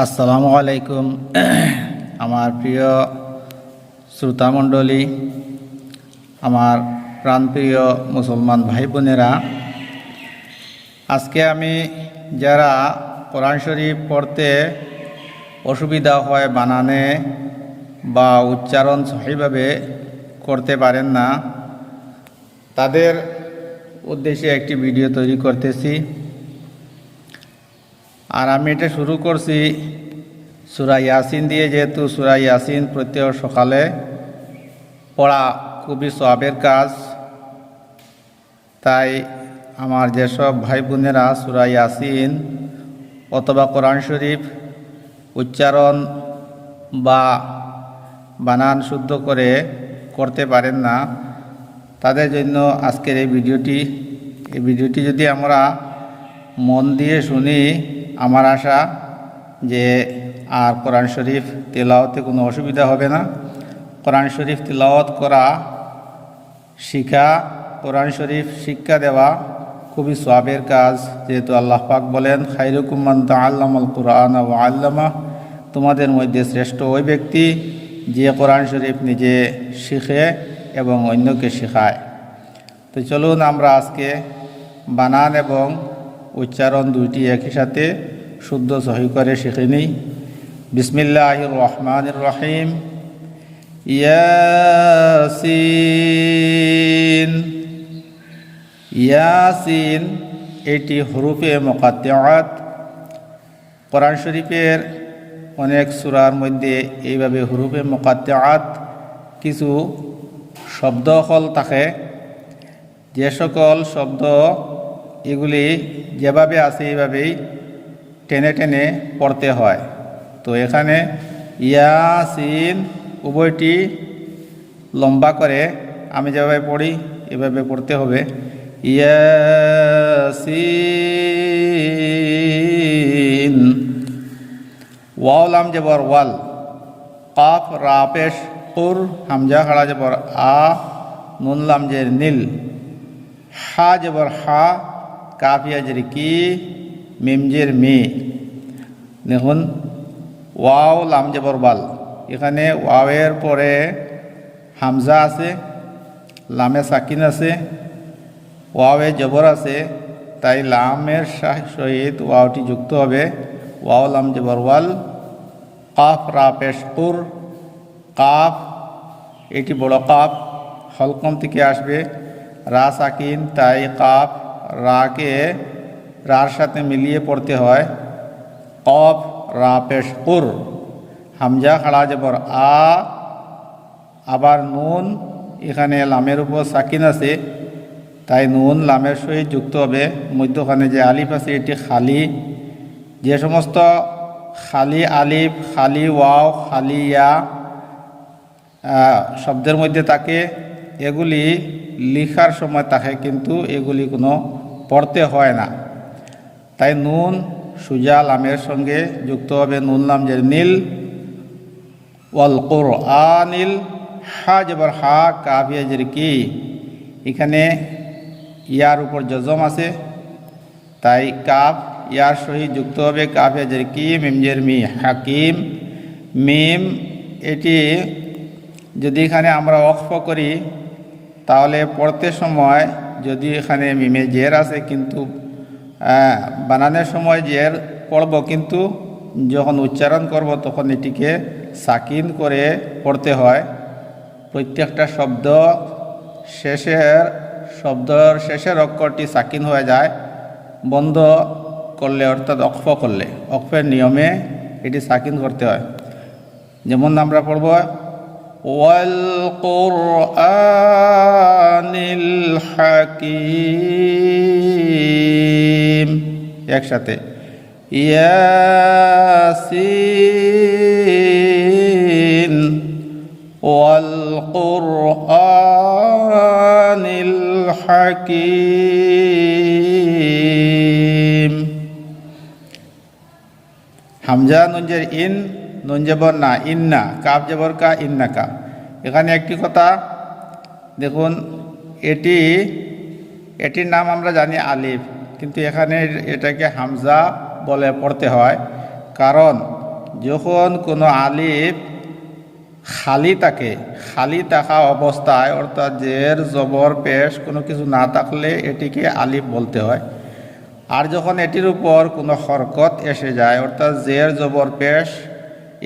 আসসালামু আলাইকুম। আমার প্রিয় শ্রোতামণ্ডলী, আমার প্রাণপ্রিয় মুসলমান ভাই বোনেরা আজকে আমি যারা কোরআন শরীফ পড়তে অসুবিধা হয় বানানে বা উচ্চারণ সহিভাবে করতে পারেন না, তাদের উদ্দেশ্যে একটি ভিডিও তৈরি করতেছি। আর আমি এটা শুরু করছি সুরা ইয়াসিন দিয়ে, যেহেতু সুরা ইয়াসিন প্রত্যেক সকালে পড়া খুবই সবের কাজ। তাই আমার যেসব ভাই বোনেরা সুরা ইয়াসিন অথবা কোরআন শরীফ উচ্চারণ বা বানান শুদ্ধ করে করতে পারেন না, তাদের জন্য আজকের এই ভিডিওটি। এই ভিডিওটি যদি আমরা মন দিয়ে শুনি আমার আশা যে আর কোরআন শরীফ তেলাওতে কোনো অসুবিধা হবে না। কোরআন শরীফ তেলাওয়াত করা, শিখা, কোরআন শরীফ শিক্ষা দেওয়া খুবই সবের কাজ। যেহেতু আল্লাহ পাক বলেন খাইরুকুমান আল্লামাল কোরআন ও আল্লামা তোমাদের মধ্যে শ্রেষ্ঠ ওই ব্যক্তি যে কোরআন শরীফ নিজে শিখে এবং অন্যকে শেখায়। তো চলুন আমরা আজকে বানান এবং উচ্চারণ দুইটি একই সাথে শুদ্ধ সহি করে শিখে নিই। বিসমিল্লাহ রহমান রহিম। ইয়াসিন। ইয়াসিন, এটি হরুফে মোকাত্তাত কোরআন শরীফের অনেক সুরার মধ্যে এইভাবে হরুফে মোকাত্তাত কিছু শব্দ হল থাকে। যে সকল শব্দ এগুলি যেভাবে আছে এইভাবেই টেনে টেনে পড়তে হয়। তো এখানে ইয়াসিন উভয়টি লম্বা করে, আমি যেভাবে পড়ি এভাবে পড়তে হবে। ইয়াসিন ওয়াওলাম জবর ওয়াল, কাফ রাপেশ কুর, হামজা, খাড়া জবর, আ, নুন, লাম, জের, নীল, হা, জবর, হা কাফিয়া জের, কি মিমজের মি দেখুন, ওয়াও লাম জবর বাল। এখানে ওয়াওয়ের পরে হামজা আছে, লামে সাকিন আছে, ওয়াওয়ে জবর আছে, তাই লামের সহিত ওয়াওটি যুক্ত হবে। ওয়াও লাম জবর ওয়াল কাফ রা পেশ কুর, কাফ, এটি বড় কাফ হলকম থেকে আসবে। রা সাকিন, তাই কাফ রাকে রার সাথে মিলিয়ে পড়তে হয়। কফ রা পেশ কুর হামজা খাড়া জবর, আ, আবার নুন। এখানে লামের উপর সাকিন আছে, তাই নুন লামের সহিত যুক্ত হবে। মধ্যখানে যে আলিফ আছে, এটি খালি। যে সমস্ত খালি আলিফ, খালি ওয়াও, খালি ইয়া শব্দের মধ্যে তাকে এগুলি লিখার সময় তাকে কিন্তু এগুলি কোনো পড়তে হয় না। তাই নুন, সুজা, লামের সঙ্গে যুক্ত হবে নুন, লাম যে নীল। ওয়াল কোর আনিল হা জবর হা কাভিয়াজের কি। এখানে ইয়ার উপর জজম আছে। তাই কাফ, ইয়ার সহিত যুক্ত হবে কাভিয়াজের কি মিমজের মি, হাকিম। মিম, এটি যদি এখানে আমরা অক্ষ করি, তাহলে পড়তে সময় যদি এখানে মিমে জের আছে, কিন্তু বানানোর সময় জের পড়ব, কিন্তু যখন উচ্চারণ করব, তখন এটিকে সাকিন করে পড়তে হয়। প্রত্যেকটা শব্দ শেষের, শব্দর শেষের অক্ষরটি সাকিন হয়ে যায়, বন্ধ করলে, অর্থাৎ অক্ফ করলে। অক্ফের নিয়মে এটি সাকিন করতে হয়। যেমন আমরা পড়ব ওয়াল হাকিম একসাথে। ইয়াসিন। ওয়াল কোরআনিল হাকিম হামজা নুনজের ইন। নুন না, ইন্না, কাপ জবর কা, ইন্না কা এখানে একটি কথা, দেখুন, এটি, এটির নাম আমরা জানি আলিফ, কিন্তু এখানে এটাকে হামজা বলে পড়তে হয়। কারণ, যখন কোনো আলিফ খালি থাকে, খালি থাকা অবস্থায়, অর্থাৎ জের, জবর, পেশ, কোনো কিছু না থাকলে এটিকে আলিফ বলতে হয়। আর যখন এটির উপর কোনো হরকত এসে যায়, অর্থাৎ জের, জবর, পেশ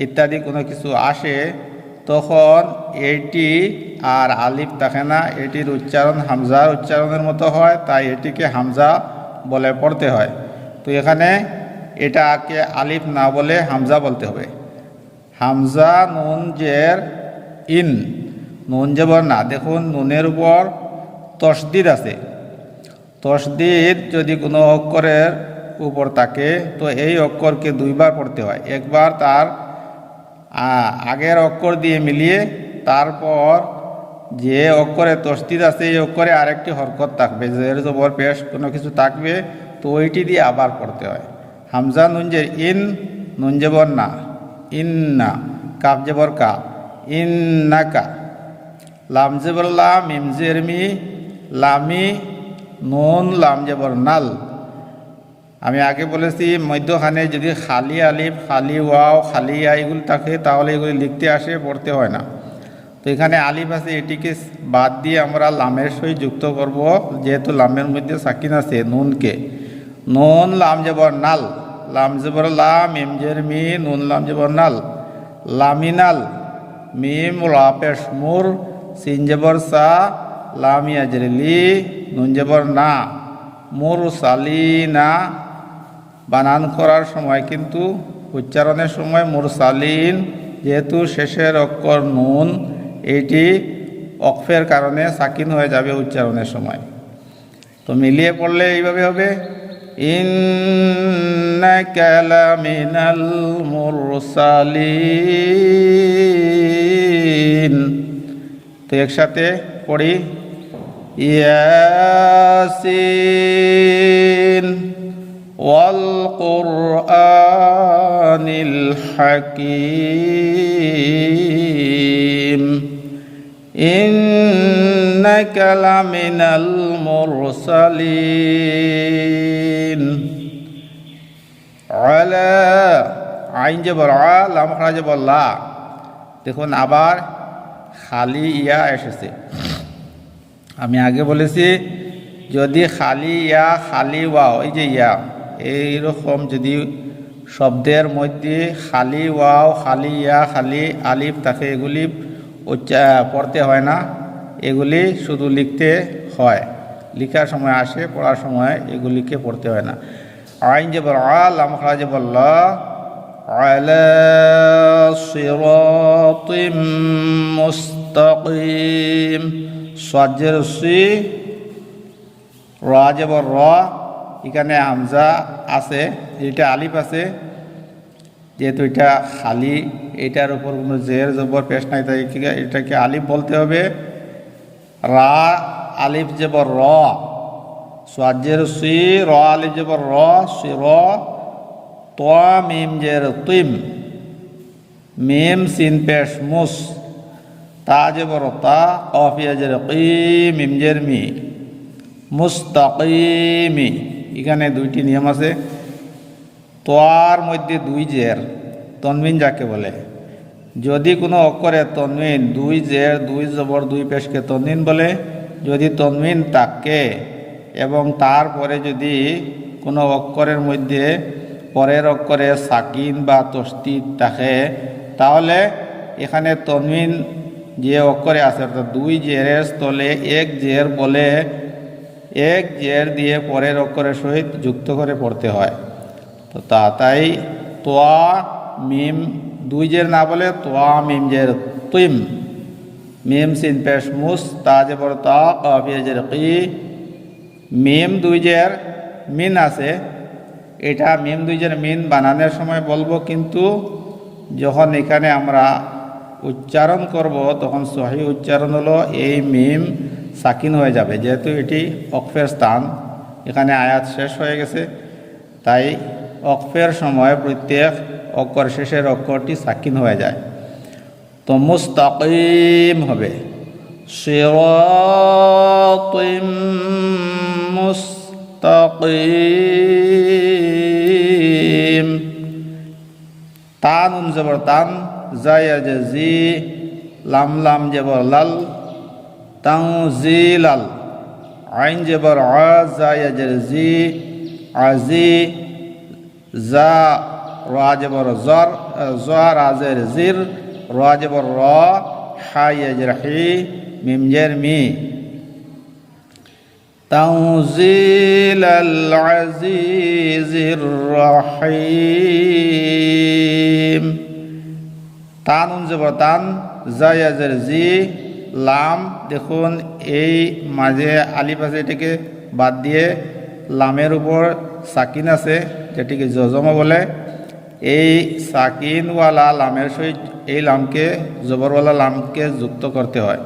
ইত্যাদি কোনো কিছু আসে, তখন এটি আর আলিফ থাকে না, এটির উচ্চারণ হামজার উচ্চারণের মতো হয়, তাই এটিকে হামজা বলে পড়তে হয়। তো এখানে এটাকে আলিফ না বলে হামজা বলতে হবে। হামজা নুন জের ইন। নুন জবর না, দেখুন নুনের উপর তসদিদ আছে। তসদিদ যদি কোনো অক্ষরের উপর থাকে, তো এই অক্ষরকে দুইবার পড়তে হয়। একবার তার আগের অক্ষর দিয়ে মিলিয়ে তারপর যে অক্ষরে তসদিদ আছে, এই অক্ষরে আরেকটি হরকত থাকবে। জের, জবর, পেশ কোনো কিছু থাকবে, তো ওইটি দিয়ে আবার পড়তে হয়। হামজা নুনজের ইন নুন জবর না। ইন্না কাপ জবর কা। ইন্নাকা লাম জবর লাম মিম জের মি লামি নুন, লাম জবর নাল। আমি আগে বলেছি, মধ্যখানে যদি খালি আলিফ, খালি ওয়াও, খালি এগুলি থাকে, তাহলে এগুলি লিখতে আসে, পড়তে হয় না। তো এখানে আলিফ আছে, এটিকে বাদ দিয়ে আমরা লামের সহিত যুক্ত করব, যেহেতু লামের মধ্যে সাকিন আছে, নুনকে। নুন, লাম, জবর, নাল। লাম, জবর, লাম, মিম, জের, মি, নুন, লাম, জবর, নাল। লামিনাল মিম লাপেশ মুর। সিন, জবর, সা। লাম ইয়াজরিলি নুন, জবর, না। মুর সালিনা বানান করার সময় কিন্তু উচ্চারণের সময় মুরসালিন যেহেতু শেষের অক্ষর নুন এইটি অক্ষের কারণে সাকিন হয়ে যাবে উচ্চারণের সময়। তো মিলিয়ে পড়লে এইভাবে হবে। ইন্নাকা লামিনাল মুরসালিন। তো একসাথে পড়ি। ইয়াসিন। والقرآن الحكيم إنك لمن المرسلين على আইন জবর আ লাম খাড়া জবর লা দেখুন আবার খালি ইয়া এসেছে আমি আগে বলেছি যদি খালি ইয়া খালি ওয়াও এই যে ইয়া এইরকম যদি শব্দের মধ্যে খালি ওয়াও খালি ইয়া খালি আলিফ থাকে এগুলি উচ্চা পড়তে হয় না এগুলি শুধু লিখতে হয় লিখার সময় আসে পড়ার সময় এগুলিকে পড়তে হয় না আইন যে বল আলাম খারা যে বলল على صراط مستقيم صجر সি র যেবর র এখানে আমজা আছে, এটা আলিফ আছে, যেহেতু এটা খালি, এটার উপর কোনো জের জবর পেশ নাই, তাই এটাকে- আলিফ বলতে হবে। রা আলিফ জবর র সোয়াজের সি, র আলিফ জবর র, সি র, ত, মিম জের তিম। মিম, সিন, পেশ, মুস। তা জবর তা কফিয়া জের কি মিম জের মি। মুস্তাকিমি। এখানে দুইটি নিয়ম আছে। তোয়ার মধ্যে দুই জের তনমিন যাকে বলে। যদি কোনো অক্ষরে তনমিন দুই জের, দুই জবর, দুই পেশকে তনমিন বলে। যদি তনমিন তাকে এবং তারপরে যদি কোনো অক্ষরের মধ্যে পরের অক্ষরে সাকিন বা তস্তি থাকে তাহলে এখানে তনমিন যে অক্ষরে আছে, অর্থাৎ দুই জেরের স্থলে এক জের বলে এক জের দিয়ে পরের অক্ষরের সহিত যুক্ত করে পড়তে হয়। তো তা তাই তোয়া, মিম, দুই জের না বলে তোয়া, মিম জের তুইম মিম সিন পেশ মুস, তা বড় তা জের কি। মিম দুই জের, মিন আছে। এটা মিম দুই জের মিন বানানোর সময় বলব, কিন্তু যখন এখানে আমরা উচ্চারণ করব, তখন সহি উচ্চারণ হলো এই মিম সাকিন হয়ে যাবে। যেহেতু এটি অক্ষের স্থান, এখানে আয়াত শেষ হয়ে গেছে। তাই অক্ষের সময় প্রত্যেক অক্ষর শেষের অক্ষরটি সাকিন হয়ে যায়। তো মুস্তাকিম হবে। মুস্তাকিম। তান জবর তান জায় জি লাম লাম জবর লাল। তাও জি লাল আইন জবর আ জায় যে জি আজি জা রা জবর জর জা রাজের জির রা জবর র হাই জের হি মিম জের মি تنزيل العزيز الرحيم তানুন জবর তান জায়াজের জি লাম, দেখুন, এই মাঝে আলিফ আছে, এটাকে বাদ দিয়ে লামের উপর সাকিন আছে, যেটিকে জজমা বলে। এই সাকিনওয়ালা লামের সহিত এই লামকে, জবরওয়ালা লামকে যুক্ত করতে হয়।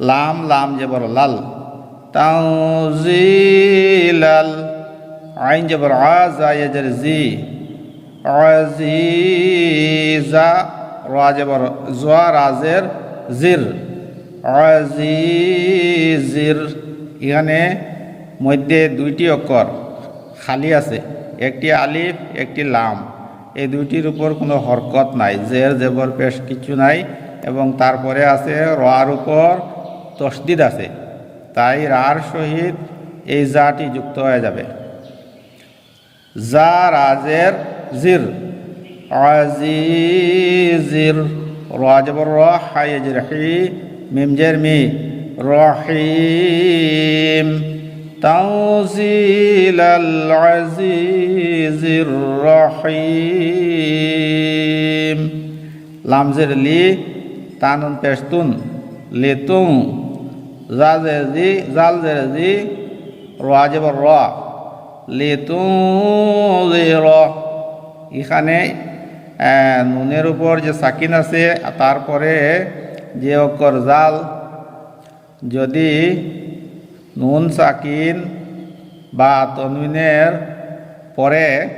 লাম লাম, জবর, লাল। তাউজিলাল আইন জবর, আজা ইয়াজের জি আজিজা রাজের জির। আজিজির এখানে মধ্যে দুইটি অক্ষর খালি আছে। একটি আলিফ, একটি লাম। এই দুইটির উপর কোনো হরকত নাই। জের, জেবর, পেশ কিছু নাই এবং তারপরে আছে রার উপর তসদিদ আছে। তাই রার সহিত এই জাটি যুক্ত হয়ে যাবে। জা রাজের জির। আজিজির রাজবর হাইজের হি। মিমজের মি রহিম توزيل العزيز الرحيم লামজের লি তানুন পেশতুন লেতুং জাজের জি জাল জের জি রাজেবর র লেতুং র এখানে আহ, নুনের উপর যে সাকিন আছে তারপরে যে অক্ষর জাল যদি নুন সাকিন বা তনমিনের পরে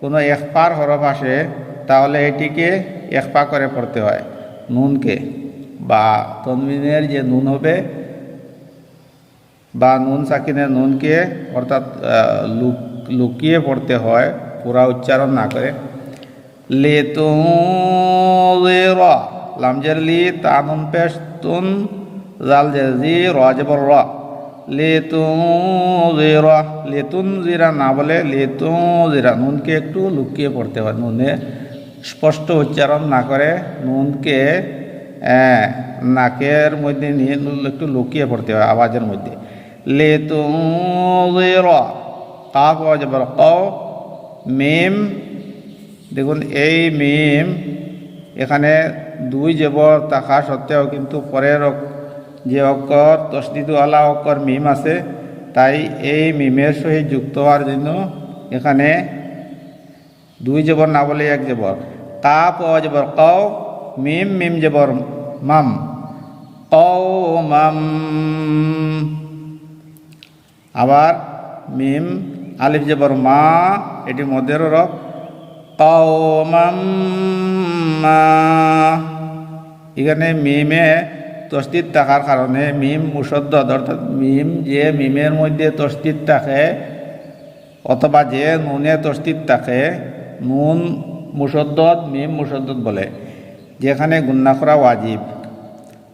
কোনো একপার হরফ আসে, তাহলে এটিকে একপা করে পড়তে হয়, নুনকে। বা তনমিনের যে নুন হবে, বা নুন সাকিনের নুনকে অর্থাৎ লুক- লুকিয়ে পড়তে হয়, পুরা উচ্চারণ না করে। লে তুন লামজের লি তানুন পেশ তুন, জাল জি রাজবর র। লেতুন জিরা লেতুন জিরা না বলে লেতুন জিরা নুনকে একটু লুকিয়ে পড়তে হয়, নুনে স্পষ্ট উচ্চারণ না করে নুনকে নাকের মধ্যে নিয়ে নুন একটু লুকিয়ে পড়তে হয় আওয়াজের মধ্যে। লেতুন জিরা কাফ ওয়াজবর কাও মিম, দেখুন এই মিম এখানে দুই জবর থাকা সত্ত্বেও কিন্তু পরের যে অক্ষর তসদিদওয়ালা অক্ষর মিম আছে, তাই এই মিমের সহিত যুক্ত হওয়ার জন্য এখানে দুই জবর না বলে এক জবর কাপ ও জবর কও, মিম মিম জবর মাম। কও মাম আবার মিম, আলিফ জবর মা, এটি মধ্যের রব কওমাম। মা এখানে মিমে তস্তিত থাকার কারণে মিম মুসদ্দদ অর্থাৎ মিম যে মিমের মধ্যে তস্তিত থাকে, অথবা যে নুনে তস্তিত থাকে, নুন মুসদ্দদ মিম মুসদ্দদ বলে, যেখানে গুন্না করা ওয়াজিব।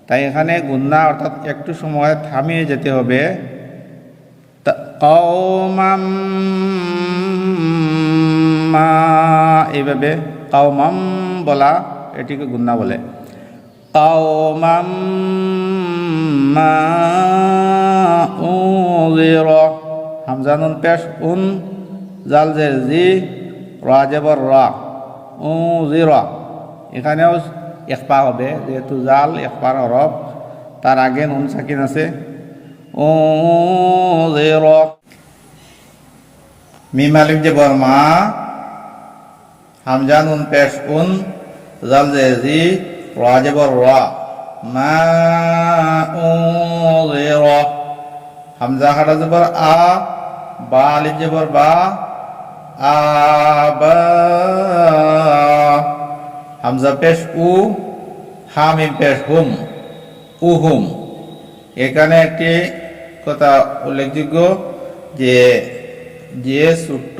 তাই এখানে গুন্না, অর্থাৎ একটু সময় থামিয়ে যেতে হবে। এইভাবে কাউমাম বলা, এটিকে গুন্না বলে। কাউমাম মা উজির। হামজানুন পেশ, উন, জাল জের জি রাজেবর রা, উজির। এখানেও একপা হবে, যেহেতু জাল একপার হরফ তার আগে নুন সাকিন আছে। উজির। মিম আলিফ যে বর্মা হামজা নুন পেশ, উন জাল জে জি রা। মা উযির হামজা খাড়া যে বর আ, বা আলিফ বা হামজা পেশ উ হা মিম পেশ হুম, উহুম। এখানে একটি কথা উল্লেখযোগ্য যে যে ছোট্ট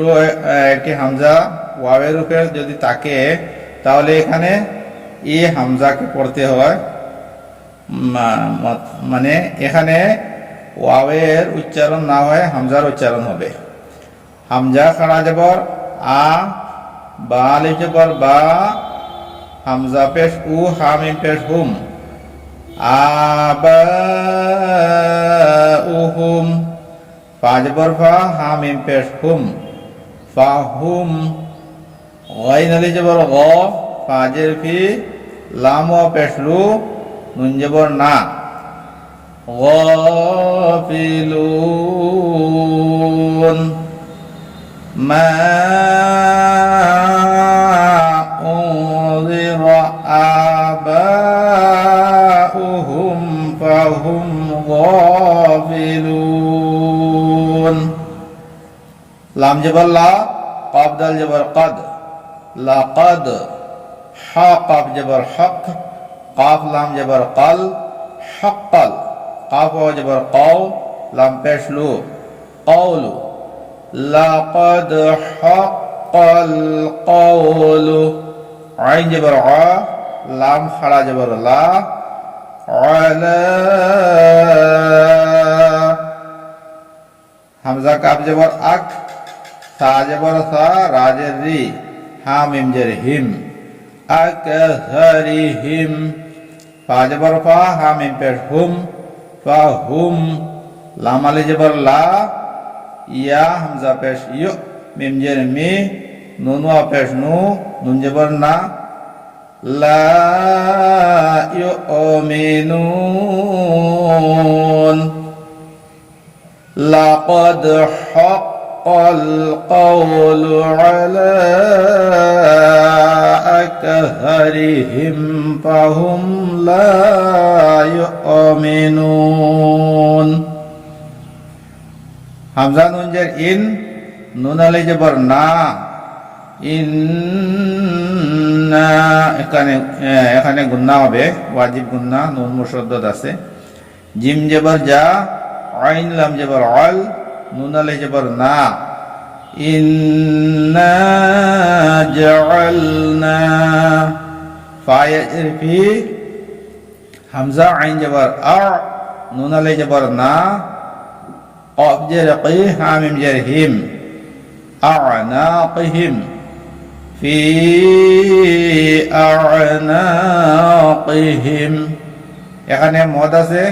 একটি হামজা ওয়াবের উপরে যদি তাকে তাহলে এখানে এ হামজাকে পড়তে হয়। মানে এখানে ওয়াওয়ের উচ্চারণ না হয়, হামজার উচ্চারণ হবে। হামজা খাড়া যাবর আ, বা জবর, বা, হামজা পেশ উ, হামিম পেশ হুম। আবাউহুম ফা জবর, ফা, হামিম পেশ হুম। ফাহুম গাইন আলি জবর গ ফাজের ফি লাম ও পেশলু নুন জবর না غافلون ما أنذر آباؤهم فهم غافلون লাম জবর লা কফ দাল জবর কদ লাকদ হা কফ জবর হক, কফ লাম জবর কল হকল কফ ও জবর কও, লাম পেশ লু, কওলু, লাকদ হকল কওলু, আইন জবর আ, লাম খাড়া জবর লা, আলা, হামজা কাপ জবর আক, সা জবর সা, রাজের রি। হামিম জের হিম আকহরি হিম পা জবর হামিম পের হুম, পা হুম লামালি জবর, লা, ইয়া হামজা পেশ ইউ, মিম জের মি নুনুয়া পেশ নু, নুন জবর না। লা ইউমিনুন। লাকদ হক القول على أكثرهم فهم لا يؤمنون হামজা নুন জের ইন নুন আলি জবর না ইন্না এখানে আহ, এখানে গুন্না হবে ওয়াজিব গুন্না নুন মুসদ্দদ আছে জিম জবর যা আইন লাম জবর আল নুন আলি জবর না ইন্না জাআলনা ফায়ের ফি হামজা আইন জবর আ নুন আলি জবর না قاف جرقي حامم جرهم أعناقهم في أعناقهم এখানে মদ আছে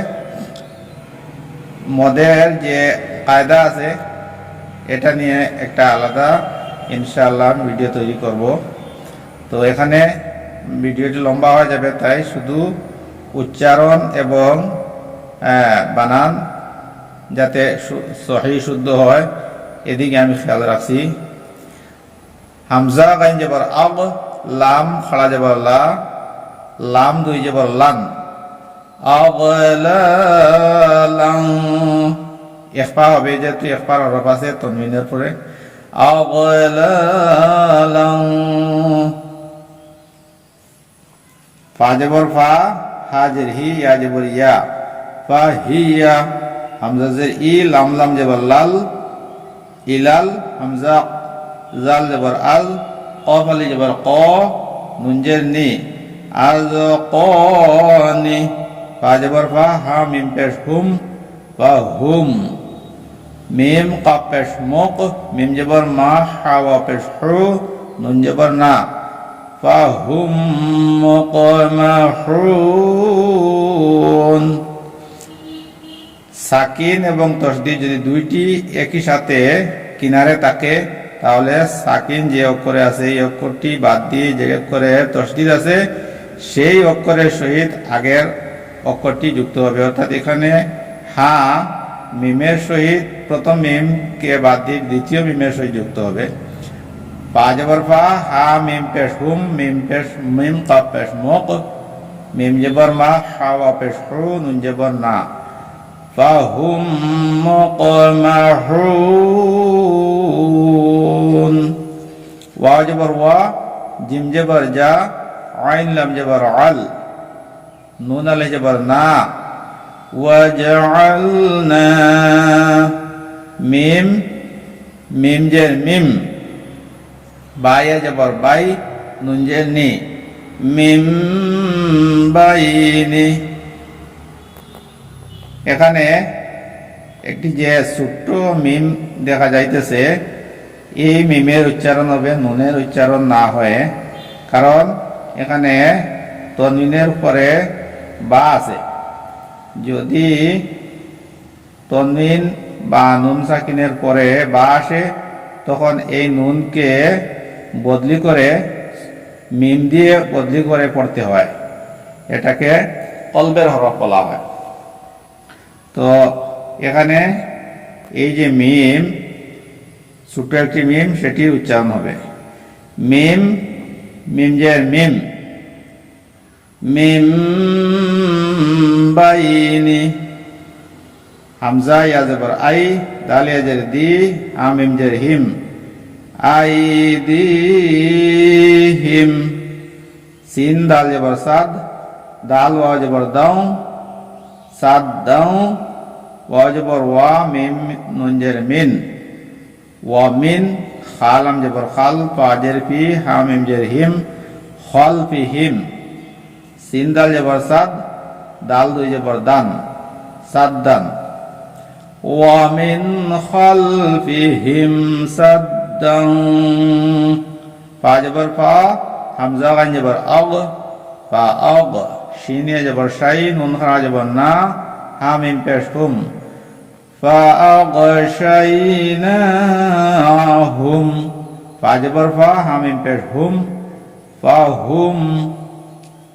মদের যে কায়দা আছে, এটা নিয়ে একটা আলাদা ইনশাআল্লাহ ভিডিও তৈরি করব। তো এখানে ভিডিওটি লম্বা হয়ে যাবে, তাই শুধু উচ্চারণ এবং বানান যাতে সহি, শুদ্ধ হয়, এদিকে আমি খেয়াল রাখছি। হামজা, গাইন যাবার আগ, লাম, খাড়া যাবার লা, লাম, দুই যাবার লান। আগলালাং ইখফা হবে, যেহেতু ইখফার হরফ আছে তনমিনের পরে। আগলালাং ফা ফা হা হি ইয়া। ফা হিয়া হামজা জের ই, লাম লাম জবর লাল। ইলাল হামজা জাল জবর আল। কফ, আলি জবর ক। নুন নি। আজ কনি ফা জবর ফা হা মিম, পেশ, হুম। ফা, হুম। মিম কাপ পেশ মুক মিম জবর মা হা ওয়া পেশ হু, নুন জবর না। মুকমাহুন সাকিন এবং তসদি যদি দুইটি একই সাথে কিনারে থাকে, তাহলে সাকিন যে অক্ষরে আছে, এই অক্ষরটি বাদ দিয়ে যে অক্ষরে তসদিদ আছে, সেই অক্ষরের সহিত আগের অক্ষরটি যুক্ত হবে। অর্থাৎ এখানে হা মিমের সহিত প্রথম মিমকে বাদ দিয়ে দ্বিতীয় মিমের সহিত যুক্ত হবে পা জবর ফা হা মিম পেশ হুম মিম পেশ মিম কাপ পেশ মুক মিম জবর মা হা ওয়া পেশ হু নুন জবর না فهم مقمحون واو جبر وا জিম জবর যা আইন লাম জবর আল নুন আলে জবর ওয়াজআলনা মিম মিম জের মিম বায়া জবর বাই নুনজের নি মিম বাইনি এখানে একটি যে ছোট্ট মিম দেখা যাইতেছে, এই মিমের উচ্চারণ হবে নুনের উচ্চারণ না হয়ে, কারণ এখানে তনমিনের পরে বা আছে। যদি তনমিন বা নুন সাকিনের পরে বা আসে, তখন এই নুনকে বদলি করে মিম দিয়ে বদলি করে পড়তে হয়। এটাকে কলবের হরফ বলা হয়। তো এখানে এই যে মিম, ছোট্ট একটি মিম, সেটি উচ্চারণ হবে। মিম মিম যে মিম। মিম বাইনি। হামজা ইয়া জবর আই দাল ইয়া জের দি আম মিম জের হিম। I the him. সিন দাল জবর সাদ, দাল ওয়া জবর দাও, সাদ দাও, ওয়া জবর ওয়া, মিম নুন জের মিন। ওয়া মিন খালাম জবর খাল, পা জের ফি হা জের হিম, খল ফি হিম। সিন দাল জবর সাদ দাল দুই জবর দান সাদ দান ومن خلفهم سدا فا جبر فا حمزة غن جبر أغ فا أغ شين جبر شاي نون خرا جبر نا حامين پیش هم فأغشيناهم فا جبر فا حامين پیش هم فهم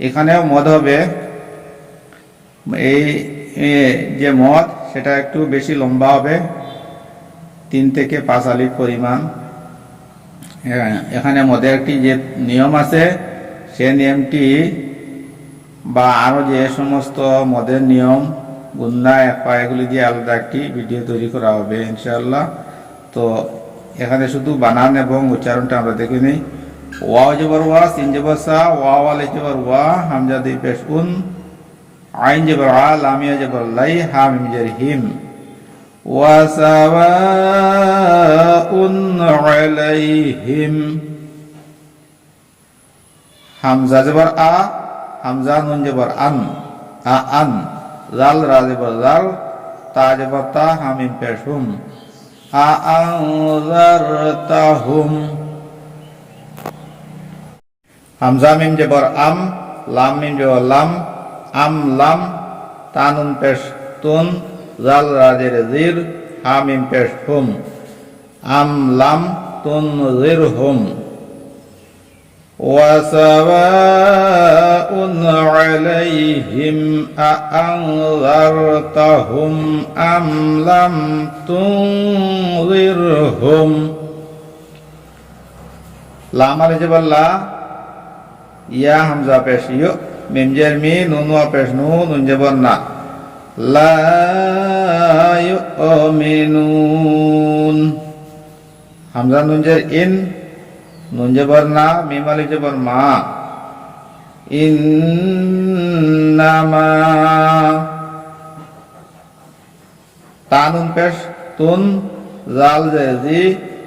এখানেও মদ হবে। এই যে মদ, সেটা একটু বেশি লম্বা হবে। তিন থেকে পাঁচ আলির পরিমাণ। এখানে মদের একটি যে নিয়ম আছে, সে নিয়মটি বা আরও যে সমস্ত মদের নিয়ম, গুন্ডা এফা এগুলি দিয়ে আলাদা একটি ভিডিও তৈরি করা হবে ইনশাআল্লাহ। তো এখানে শুধু বানান এবং উচ্চারণটা আমরা দেখে নিই। ওয়া জবর ওয়া, সিন জবর সা ওয়া ওয়ালে জবর ওয়া, হামজা দুই পেশ উন, আইন জবর আ, লামিয়া জবর লাই হা মিম জের হিম। ওয়াসাওয়াউন আলাইহিম। হামজা জবর আ, হামজা নুন জবর আন, আ, আন জাল রা জবর তা জবর তা হা মিম পেশ হুম। আ আনজারতাহুম হামজা মিম জবর আম লাম মিম জবর লাম আম লাম তানুন পেশ তুন জাল রাজের জির হা মিম পেশ হুম আম লাম তুন জির হুম وسواء عليهم أأنذرتهم أم لم تنذرهم লাম আলি জবর লা ইয়া হামজা পেশ ইউ মিম জের মি, নুন ওয়া পেশ নু, নুন জবর না। লা ইউমিনুন। হামজা নুন জের ইন, নুন জবর না, মিম আলি জবর মা। ইন্নামা তানুন পেশ, তুন, জাল জে জি,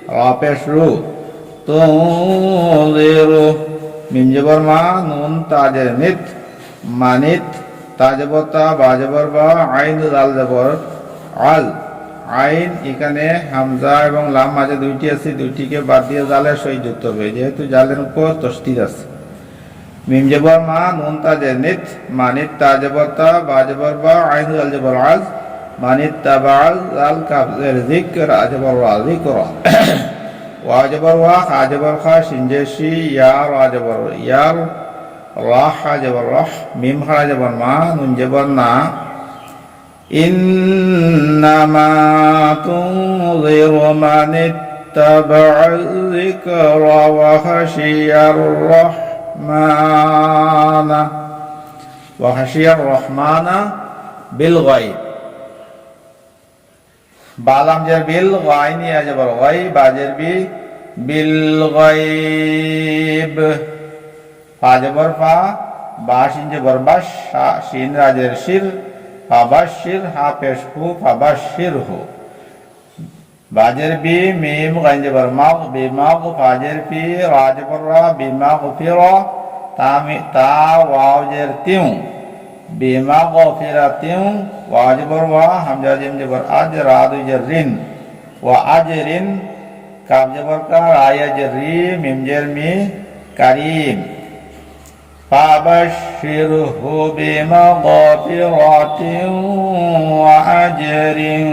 রা পেশ রু। তুলিরু মা নুন তাজের নিত মানিত তাজবর তা বাজবর বা আইন জাল জবর আল, আইন এখানে হামজা এবং লাম মাঝে দুইটি আছে, দুইটিকে বাদ দিয়ে জালের সহিত যুক্ত হবে, যেহেতু জালের উপর তস্তির আছে। মিম জবর মা নুন তাজের নিত মানিত তাজবর তা বাজবর বা আইন জাল জবর আজ মানিত তাবাল জাল কাবজের জিক্র আজবর ওয়া জিক্র। ওয়াজবর ওয়া খাজবর খা সিনজেশি ইয়া রাজবর ইয়ার রাহ হাজবর রাহ মিম হাজবর মা নুন জবর না ইন্নামা তুযিরু মান واتبع الذكر وخشي الرحمن وخشي الرحمن بالغيب বালাম জের বিল গাইনি আজবর গাই বাজের বি, বিল গাইব। পাজবর পা বাসিন জবর বাস শিন রাজের শির পাবাশির হা পেশ হু পাবাশির হু। বাজের বি, মিম গাইন জবর মাগ বিমাগ ফাজের পি রাজবর রা বিমাগ ফির তা তা ওয়াজের তিউ। বিমা গফিরাতিউ ওয়াজবর ওয়া হামজা জিম জবর আজ রাদু জরিন ওয়া আজরিন, কাব জবর কা রায়া জরি মিম জের মি কারীম বিমাগফিরাতিন ওয়া আজরিন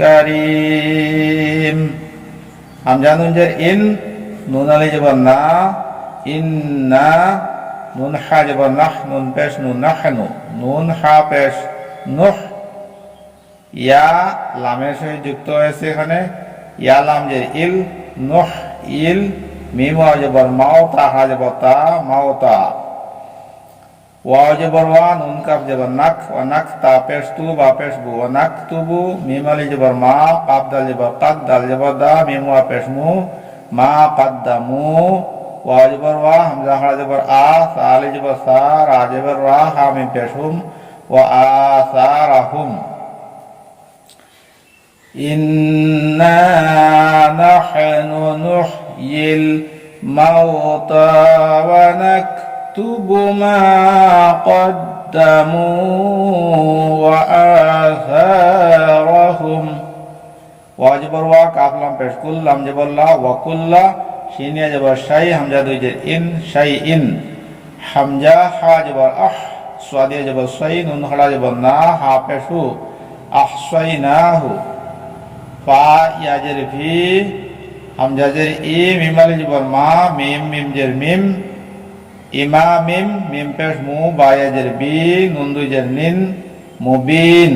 কারীম। হামজা নুন জের ইন নুন আলি জবর না, ইন্না নুন হা জবর নাহ নুন পেশ নুন নাহনু। নুন হা পেশ নুহ ইয়া লামের সহিত যুক্ত হয়েছে এখানে। ইয়া লাম যে ইল নুহ ইল, মিম ওয়া জবর মাও তা হা জবর তা মাও তা ওয়া নুন, কাপ জবর নাক, ওয়া নাক, তা, পেশ তু বা, পেশ ওয়া নাক, তুবু, মিম, আলি জবর মা কাপ দাল জবর কাদ দাল জবর দা, মিম, ওয়া, পেশ, মু। মা কাদ্দামু ওয়াজবর ওয়া হামজা হা জবর আ সালি জবর সা, রা জবর রা, হা, মিম আসারাহুম إنا نحن نحيي الموتى ونكتب ما قدموا وآثارهم ওয়াজবর ওয়া কাফলাম পেশ কুল্লাম জবল্লা ওয়াকুল্লা শিনিয়া জবর শাই হামজা দুই জের ইন শাই ইন হামজা হা জবর আহ সোয়াদিয়া যাব সাই নুন জবর না হা পেশু আহ সাই না হু পা ইয়াজের ভি হামজা জের ই মিমালি যাব মা মিম মিম জের মিম ইমা মিম মিম পেশ মু বায়াজের বি নুন দুইজের নিন মুবিন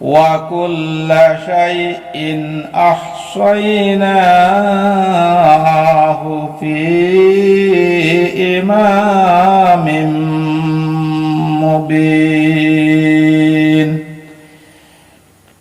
وكل شيء أحصيناه في إمام مبين